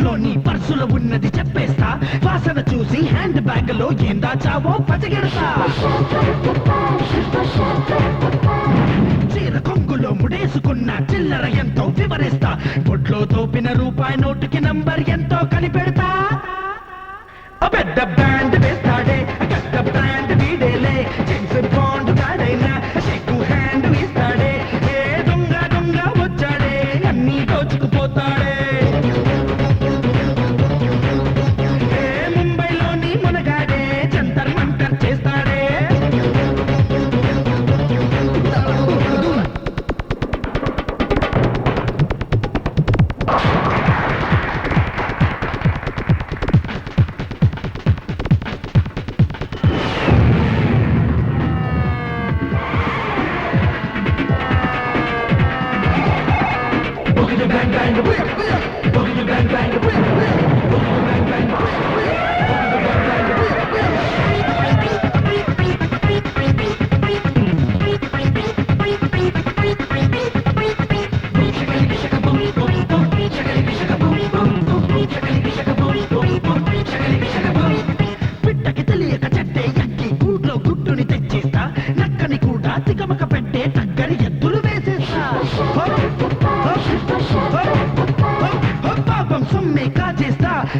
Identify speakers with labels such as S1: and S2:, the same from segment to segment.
S1: ఇంట్లో నీ పర్సులో ఉన్నది చెప్పేస్తా. వాసన చూసి హ్యాండ్ బ్యాగ్లో ఏం చావో పచ్చగెడతా. చీర కొంగులో ముడేసుకున్న చిల్లర ఎంతో వివరిస్తా. బొట్లో తోపిన రూపాయి నోటుకి నంబర్ ఎంతో కనిపెడతా. పెద్ద బ్యాండ్ వేస్తాడే. Boogie bang bang. Whip, boogie bang bang. Whip, boogie bang bang. whip,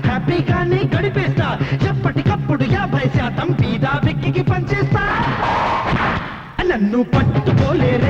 S1: హ్యాపీగానే గడిపేస్తా. ఎప్పటికప్పుడు యాభై శాతం పీదా వెక్కి పనిచేస్తా నన్ను పట్టుకోలేరే